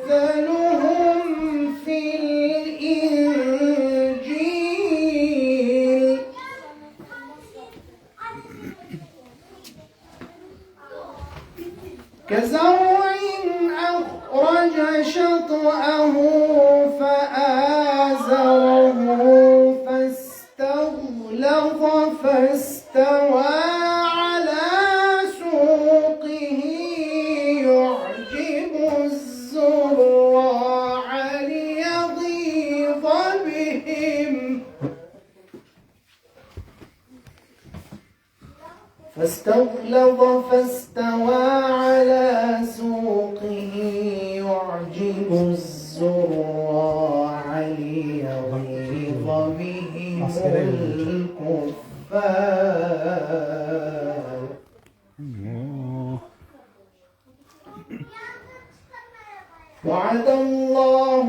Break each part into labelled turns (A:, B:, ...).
A: ومثلهم في الإنجيل. كزرع أخرج شطأه فآل استغلظ فاستوى على سوقه يعجب الزراع ليغيظ بهم الكفار. وعد الله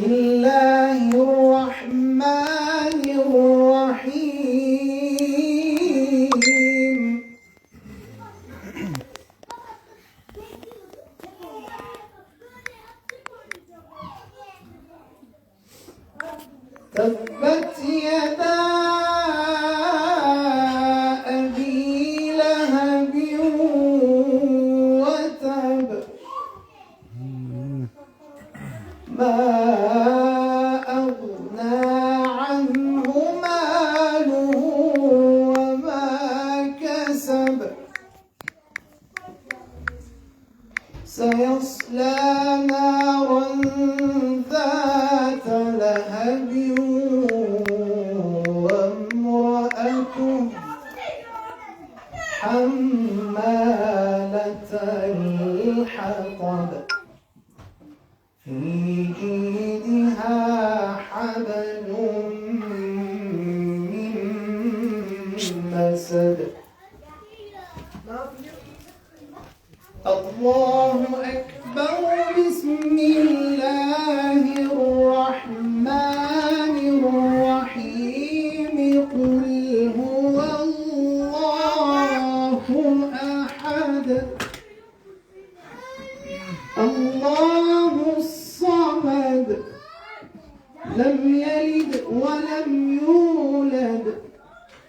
A: any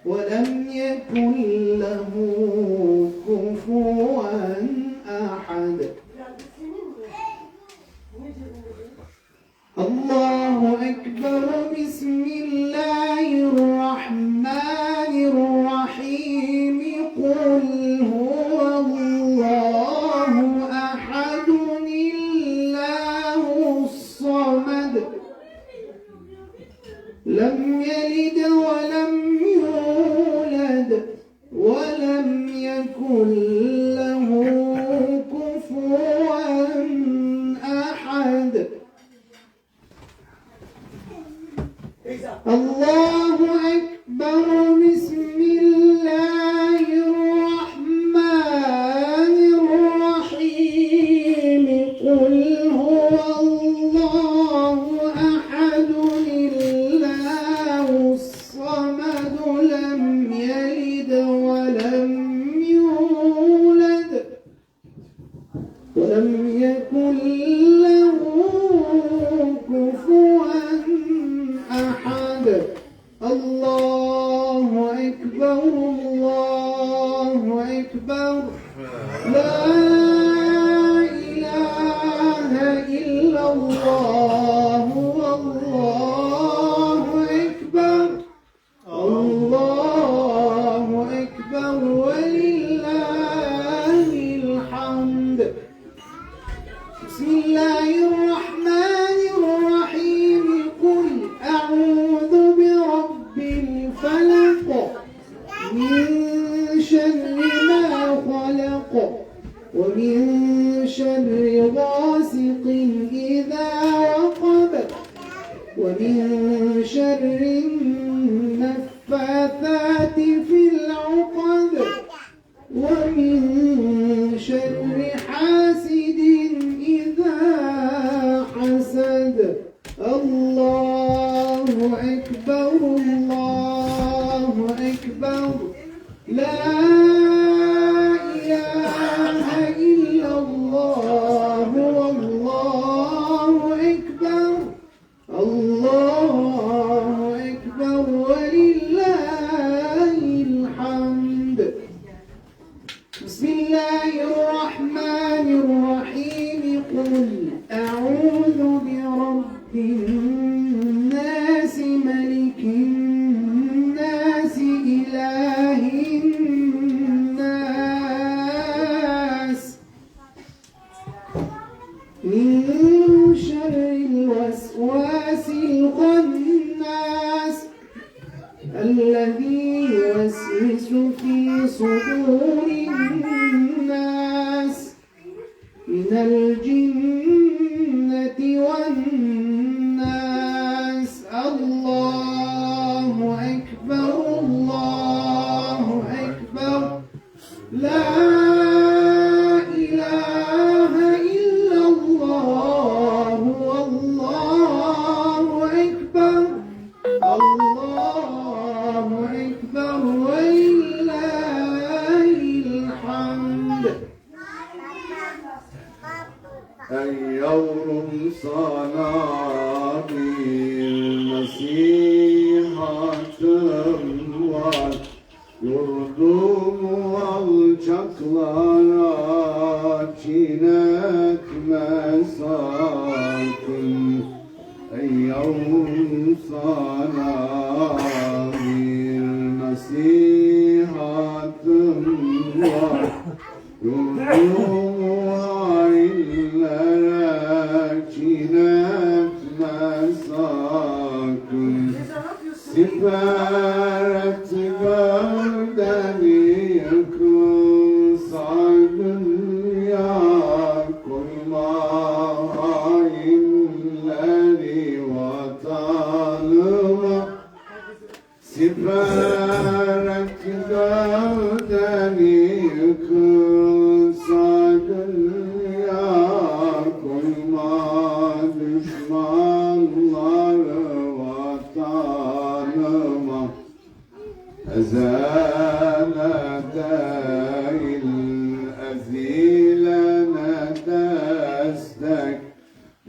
A: ولم يكن له بسم الله الرحمن
B: Yurdumu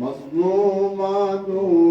C: mazlumado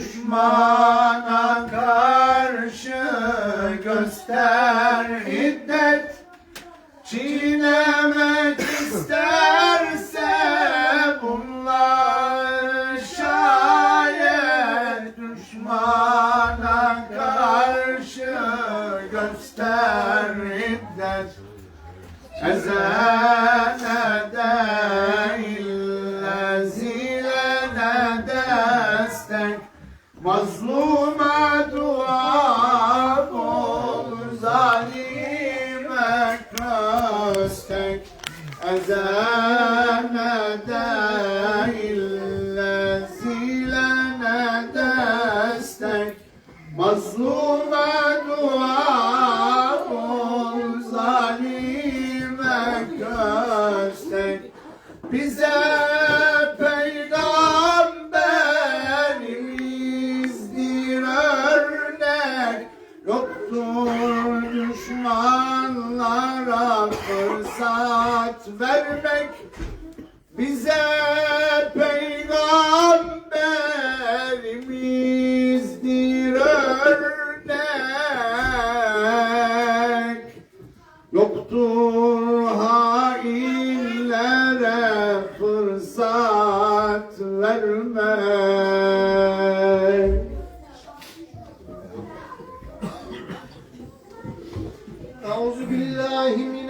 C: Krishna. من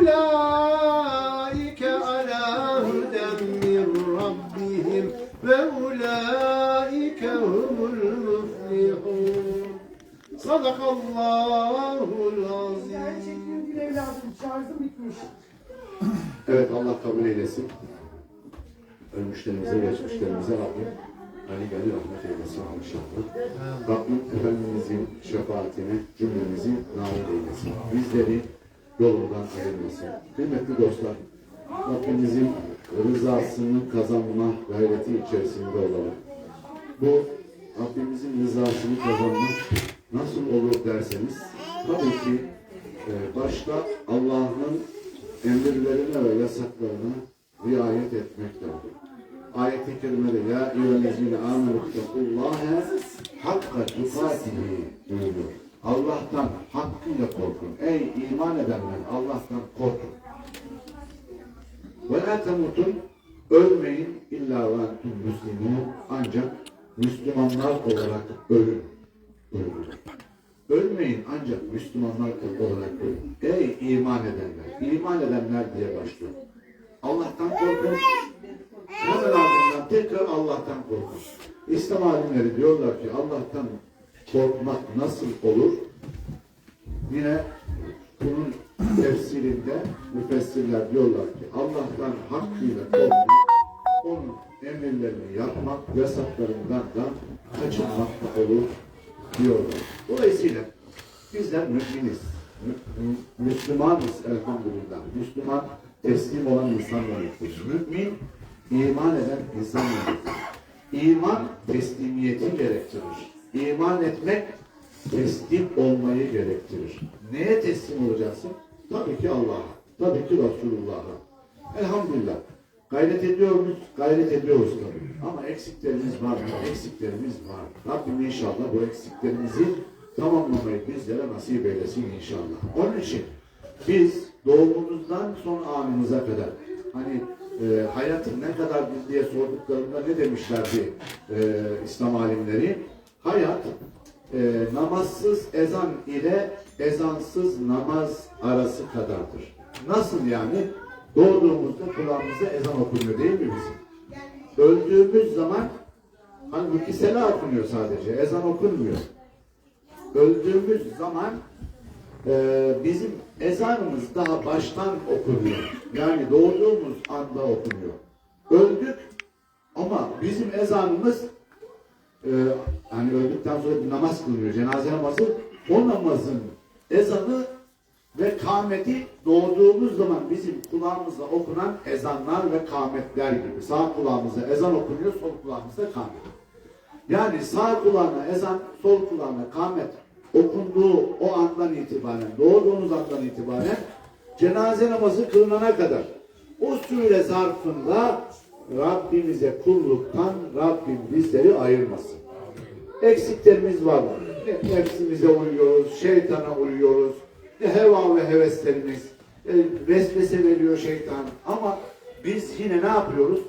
C: أولئك على هدى من ربهم وأولئك هم المفلحون صدق الله العظيم
D: Teşekkür ederim evladım. Şarjım bitmiş.
E: Evet Allah kabul eylesin. Ölmüşlerimize, geçmişlerimize Rabbim Ali Gani rahmet eylesin inşallah. Rabbim Efendimizin şefaatini cümlemizi nail eylesin. Bizleri yolundan ayırmasın. Kıymetli dostlar, Rabbimizin rızasını kazanma gayreti içerisinde olalım. Bu Rabbimizin rızasını kazanmak nasıl olur derseniz tabii ki e, başta Allah'ın emirlerine ve yasaklarına riayet etmekle olur. Ayet-i kerimede ya eyyühellezine amenüttekullâhe hakka tukatihi buyuruyor. Allah'tan hakkıyla korkun. Ey iman edenler Allah'tan korkun. Ve la temutun ölmeyin illa ve entum ancak Müslümanlar olarak ölün. Ölün. Ölmeyin ancak Müslümanlar olarak ölün. Ey iman edenler, iman edenler diye başlıyor. Allah'tan korkun. Hemen ardından tekrar Allah'tan korkun. İslam alimleri diyorlar ki Allah'tan korkmak nasıl olur? Yine bunun tefsirinde müfessirler diyorlar ki Allah'tan hakkıyla korkmak, onun emirlerini yapmak, yasaklarından da kaçınmak da olur diyorlar. Dolayısıyla bizler müminiz. Mü- mü- Müslümanız elhamdülillah. Müslüman teslim olan insanlarız. Mümin iman eden insanlarız. İman teslimiyeti gerektirir. İman etmek teslim olmayı gerektirir. Neye teslim olacaksın? Tabii ki Allah'a. Tabii ki Resulullah'a. Elhamdülillah. Gayret ediyor muyuz? Gayret ediyoruz tabii. Ama eksiklerimiz var? Eksiklerimiz var. Rabbim inşallah bu eksiklerimizi tamamlamayı bizlere nasip eylesin inşallah. Onun için biz doğumumuzdan son anımıza kadar hani e, hayatın ne kadardır diye sorduklarında ne demişlerdi e, İslam alimleri? Hayat e, namazsız ezan ile ezansız namaz arası kadardır. Nasıl yani? Doğduğumuzda kulağımıza ezan okunuyor değil mi bizim? Öldüğümüz zaman halbuki sela okunuyor sadece, ezan okunmuyor. öldüğümüz zaman e, bizim ezanımız daha baştan okunuyor. Yani doğduğumuz anda okunuyor. Öldük ama bizim ezanımız e, hani öldükten sonra bir namaz kılınıyor. Cenaze namazı. O namazın ezanı ve kâmeti doğduğumuz zaman bizim kulağımızla okunan ezanlar ve kâmetler gibi. Sağ kulağımızda ezan okunuyor, sol kulağımızda kâmet. Yani sağ kulağına ezan, sol kulağına kâmet okunduğu o andan itibaren, doğduğunuz andan itibaren cenaze namazı kılınana kadar o süre zarfında Rabbimize kulluktan Rabbim bizleri ayırmasın. Eksiklerimiz var. Ne nefsimize uyuyoruz, şeytana uyuyoruz, ne heva ve heveslerimiz, e, vesvese veriyor şeytan. Ama biz yine ne yapıyoruz?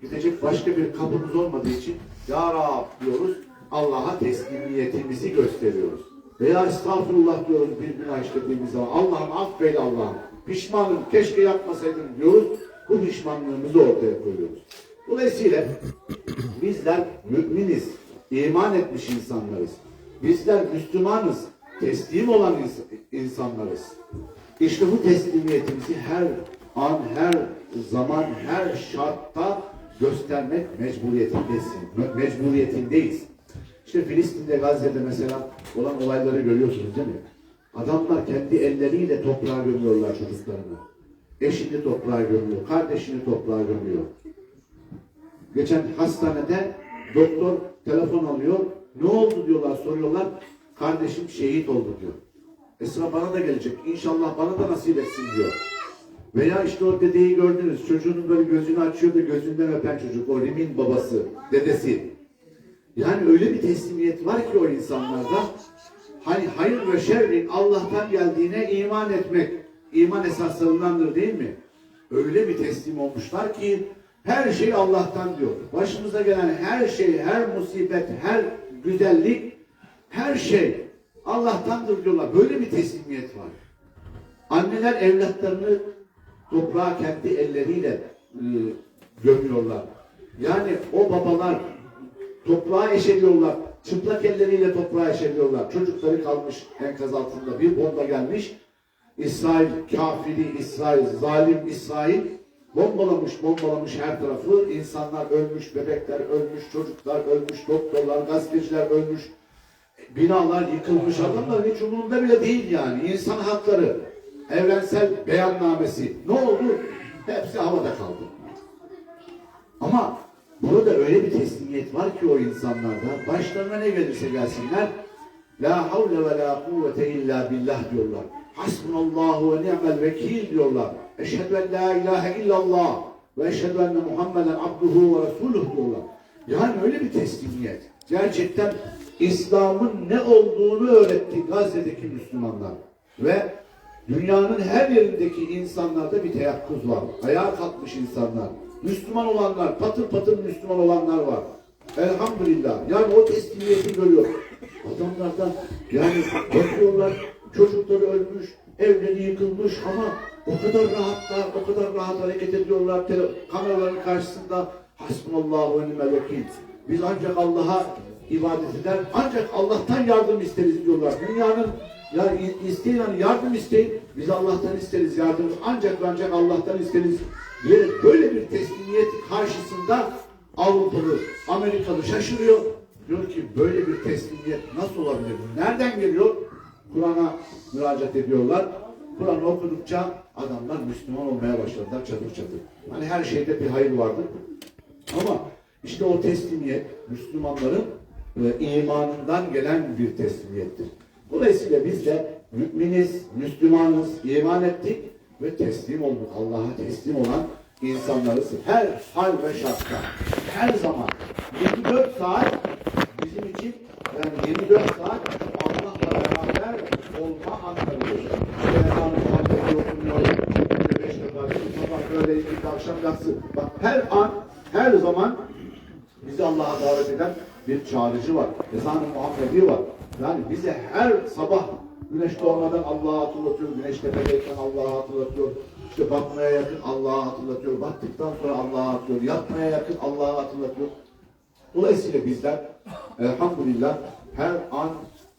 E: Gidecek başka bir kapımız olmadığı için Ya Rab diyoruz, Allah'a teslimiyetimizi gösteriyoruz. Veya estağfurullah diyoruz bir günah işlediğimiz zaman. Allah'ım affeyle Allah'ım. Pişmanım, keşke yapmasaydım diyoruz. Bu pişmanlığımızı ortaya koyuyoruz. Dolayısıyla bizler müminiz, iman etmiş insanlarız. Bizler Müslümanız, teslim olan ins- insanlarız. İşte bu teslimiyetimizi her an, her zaman, her şartta göstermek mecburiyetindesin, me- mecburiyetindeyiz. İşte Filistin'de, Gazze'de mesela olan olayları görüyorsunuz değil mi? Adamlar kendi elleriyle toprağa gömüyorlar çocuklarını. Eşini toprağa gömüyor, kardeşini toprağa gömüyor. Geçen hastanede doktor telefon alıyor. Ne oldu diyorlar, soruyorlar. Kardeşim şehit oldu diyor. Esra bana da gelecek. İnşallah bana da nasip etsin diyor. Veya işte o dedeyi gördünüz. Çocuğunun böyle gözünü açıyor da gözünden öpen çocuk. O Rim'in babası, dedesi. Yani öyle bir teslimiyet var ki o insanlarda. Hani hayır ve şerrin Allah'tan geldiğine iman etmek iman esaslarındandır değil mi? Öyle bir teslim olmuşlar ki her şey Allah'tan diyor. Başımıza gelen her şey, her musibet, her güzellik, her şey Allah'tandır diyorlar. Böyle bir teslimiyet var. Anneler evlatlarını toprağa kendi elleriyle e, gömüyorlar. Yani o babalar toprağa eşeliyorlar. Çıplak elleriyle toprağa eşeliyorlar. Çocukları kalmış enkaz altında. Bir bomba gelmiş. İsrail kafiri İsrail, zalim İsrail bombalamış, bombalamış her tarafı. İnsanlar ölmüş, bebekler ölmüş, çocuklar ölmüş, doktorlar, gazeteciler ölmüş. Binalar yıkılmış. Adamlar hiç umurunda bile değil yani. İnsan hakları, evrensel beyannamesi. Ne oldu? Hepsi havada kaldı. Ama burada öyle bir teslimiyet var ki o insanlarda. Başlarına ne gelirse gelsinler. La havle ve la kuvvete illa billah diyorlar. Hasbunallahu ve ni'mel vekil diyorlar. Eşhedü en la ilahe illallah ve eşhedü enne Muhammeden abduhu ve resuluh diyorlar. Yani öyle bir teslimiyet. Gerçekten İslam'ın ne olduğunu öğretti Gazze'deki Müslümanlar. Ve dünyanın her yerindeki insanlarda bir teyakkuz var. Ayağa kalkmış insanlar. Müslüman olanlar, patır patır Müslüman olanlar var. Elhamdülillah. Yani o teslimiyeti görüyor. Adamlardan yani bakıyorlar çocukları ölmüş, evleri yıkılmış ama o kadar rahatlar, o kadar rahat hareket ediyorlar kameraların karşısında. Hasbunallahu ve nimel vekil. Biz ancak Allah'a ibadet eder, ancak Allah'tan yardım isteriz diyorlar. Dünyanın yani isteyin hani yardım isteyin, biz Allah'tan isteriz yardım, ancak ancak Allah'tan isteriz diye böyle bir teslimiyet karşısında Avrupalı, Amerikalı şaşırıyor. Diyor ki böyle bir teslimiyet nasıl olabilir? Nereden geliyor? Kur'an'a müracaat ediyorlar. Kur'an okudukça adamlar Müslüman olmaya başladılar çadır çadır. Hani her şeyde bir hayır vardır. Ama işte o teslimiyet Müslümanların e, imanından gelen bir teslimiyettir. Dolayısıyla biz de müminiz, Müslümanız, iman ettik ve teslim olduk. Allah'a teslim olan insanlarız. Her hal ve şartta, her zaman 24 saat bizim için yani 24 saat olma ezan-ı Muhammed'i okunuyor. günde Beş defa sabah böyle ilk akşam yatsı. Bak her an, her zaman bizi Allah'a davet eden bir çağrıcı var. Ezan-ı Muhammedi var. Yani bize her sabah güneş doğmadan Allah'a hatırlatıyor, güneş tepedeyken Allah'a hatırlatıyor. İşte batmaya yakın Allah'a hatırlatıyor, battıktan sonra Allah'a hatırlatıyor, yatmaya yakın Allah'a hatırlatıyor. Dolayısıyla bizler elhamdülillah her an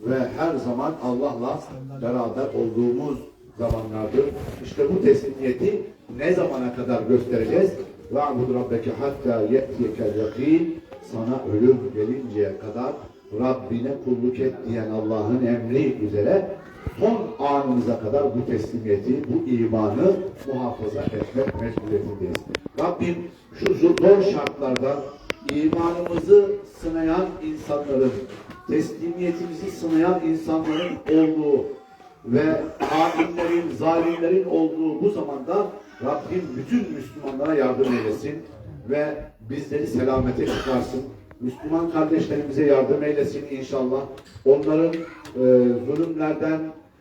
E: ve her zaman Allah'la beraber olduğumuz zamanlardır. İşte bu teslimiyeti ne zamana kadar göstereceğiz? وَعْبُدْ رَبَّكَ حَتَّى يَأْتِيَكَ الْيَقِينَ Sana ölüm gelinceye kadar Rabbine kulluk et diyen Allah'ın emri üzere son anımıza kadar bu teslimiyeti, bu imanı muhafaza etmek mecburiyetindeyiz. Rabbim şu zor şartlarda imanımızı sınayan insanların, teslimiyetimizi sınayan insanların olduğu ve hainlerin, zalimlerin olduğu bu zamanda Rabbim bütün Müslümanlara yardım eylesin ve bizleri selamete çıkarsın. Müslüman kardeşlerimize yardım eylesin inşallah. Onların e, zulümlerden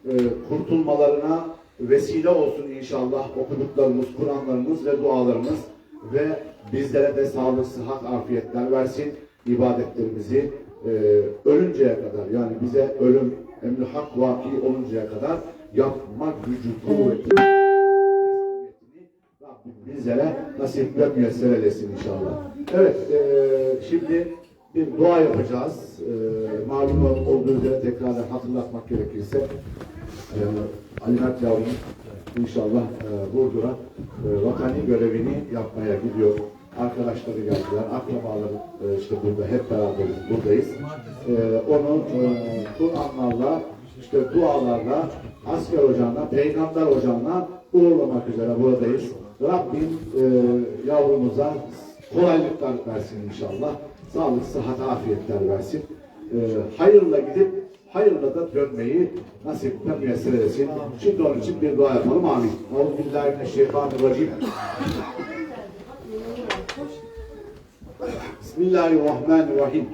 E: e, kurtulmalarına vesile olsun inşallah okuduklarımız, Kur'anlarımız ve dualarımız ve bizlere de sağlık, sıhhat, afiyetler versin. İbadetlerimizi e, ölünceye kadar yani bize ölüm emri hak vaki oluncaya kadar yapma gücü, kuvveti, Rabbim bizlere nasip ve müyesser eylesin inşallah. Evet, e, şimdi bir dua yapacağız. E, malum olduğu üzere tekrar hatırlatmak gerekirse e, Ali Mert yavrum inşallah e, Burdur'a e, vatani görevini yapmaya gidiyor. Arkadaşları geldiler, akrabaları e, işte burada hep beraberiz, buradayız. E, onu e, Kur'anlarla, işte dualarla, asker ocağına, peygamber ocağına uğurlamak üzere buradayız. Rabbim e, yavrumuza kolaylıklar versin inşallah. Sağlık, sıhhat, afiyetler versin. E, hayırla gidip hayırla da dönmeyi nasip ve müyesser eylesin. Şimdi onun için bir dua yapalım. Amin. Euzubillahimineşşeytanirracim. Bismillahirrahmanirrahim. Elhamdülillahi بسم الله الرحمن الرحيم.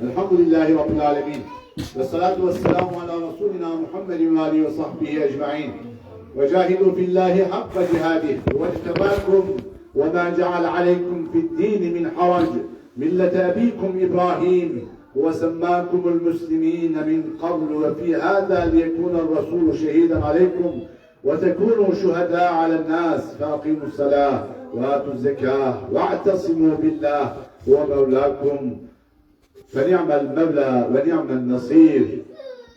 E: الحمد لله رب العالمين. والصلاة والسلام على رسولنا محمد وآله وصحبه أجمعين. وجاهدوا في الله حق جهاده واجتباكم وما جعل عليكم في الدين من حرج. ملة أبيكم إبراهيم. وسماكم المسلمين من قبل. وفي هذا ليكون الرسول شهيدا عليكم. وتكونوا شهداء على الناس. فأقيموا الصلاة وآتوا الزكاة واعتصموا بالله. هو مولاكم فنعم المولى ونعم النصير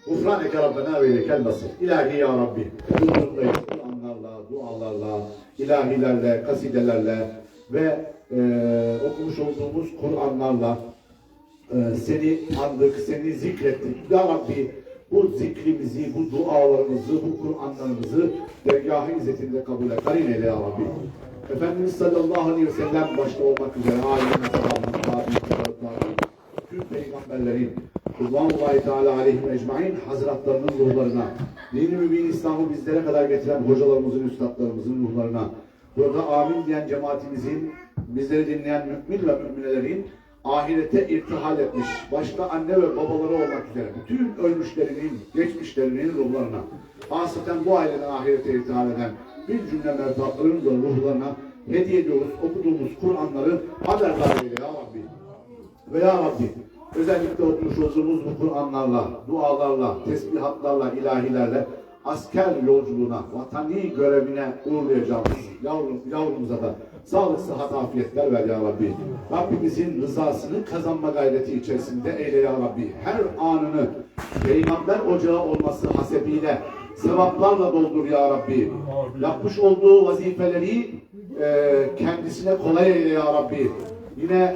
E: غفرانك ربنا وإليك المصير İlahi ya Rabbi huzurundayız Kur'anlarla, dualarla, ilahilerle, kasidelerle ve e, okumuş olduğumuz Kur'anlarla ee, seni andık, seni zikrettik. Ya Rabbi bu zikrimizi, bu dualarımızı, bu Kur'anlarımızı dergah-ı izzetinde kabul et. Karin eyle ya Rabbi. Efendimiz sallallahu aleyhi ve sellem başta olmak üzere alim, sahabın, tabi'in, tabi'in, tüm peygamberlerin Rıdvanullahi Teala aleyhim ecmain hazretlerinin ruhlarına, dini mübin İslam'ı bizlere kadar getiren hocalarımızın, üstadlarımızın ruhlarına, burada amin diyen cemaatimizin, bizleri dinleyen mümin ve müminelerin ahirete irtihal etmiş, başta anne ve babaları olmak üzere bütün ölmüşlerinin, geçmişlerinin ruhlarına, hasreten bu aileden ahirete irtihal eden bir cümle mevtatların da ruhlarına hediye ediyoruz. Okuduğumuz Kur'anları haberdar eyle ya Rabbi. Ve ya Rabbi özellikle okumuş olduğumuz bu Kur'anlarla, dualarla, tesbihatlarla, ilahilerle asker yolculuğuna, vatani görevine uğurlayacağımız yavrum, yavrumuza da sağlık, sıhhat, afiyetler ver ya Rabbi. Rabbimizin rızasını kazanma gayreti içerisinde eyle ya Rabbi. Her anını peygamber ocağı olması hasebiyle sevaplarla doldur ya Rabbi. Yapmış olduğu vazifeleri e, kendisine kolay eyle ya Rabbi. Yine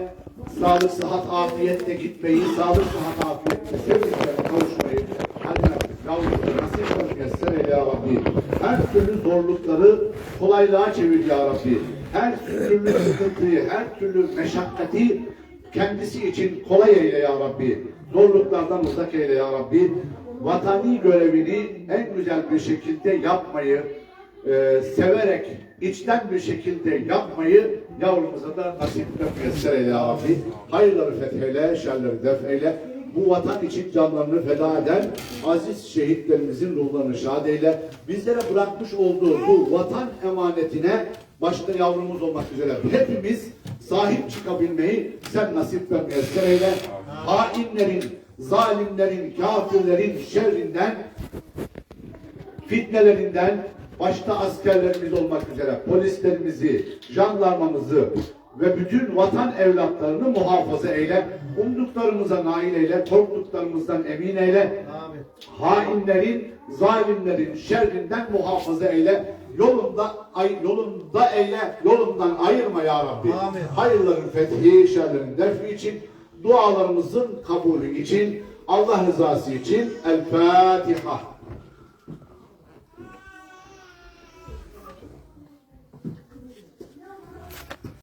E: sağlık, sıhhat, afiyetle gitmeyi, sağlık, sıhhat, afiyetle sevdiklerine kavuşmayı, hadi yavruları nasip ve müyesser eyle ya Rabbi. Her türlü zorlukları kolaylığa çevir ya Rabbi. Her türlü sıkıntıyı, her türlü meşakkati kendisi için kolay eyle ya Rabbi. Zorluklardan uzak eyle ya Rabbi. Vatani görevini en güzel bir şekilde yapmayı, e, severek, içten bir şekilde yapmayı yavrumuza da nasip ve müyesser eyle Rabbi. Hayırları fetheyle, şerleri def eyle. Bu vatan için canlarını feda eden aziz şehitlerimizin ruhlarını şad eyle. Bizlere bırakmış olduğu bu vatan emanetine başta yavrumuz olmak üzere hepimiz sahip çıkabilmeyi sen nasip ve müyesser eyle. Hainlerin, zalimlerin, kafirlerin şerrinden fitnelerinden başta askerlerimiz olmak üzere polislerimizi, jandarmamızı ve bütün vatan evlatlarını muhafaza eyle. Umduklarımıza nail eyle, korktuklarımızdan emin eyle. hainlerin, zalimlerin şerrinden muhafaza eyle. Yolunda ay yolunda eyle, yolundan ayırma ya Rabbi.
A: Amin.
E: Hayırların fethi, şerlerin defi için, dualarımızın kabulü için, Allah rızası için El Fatiha.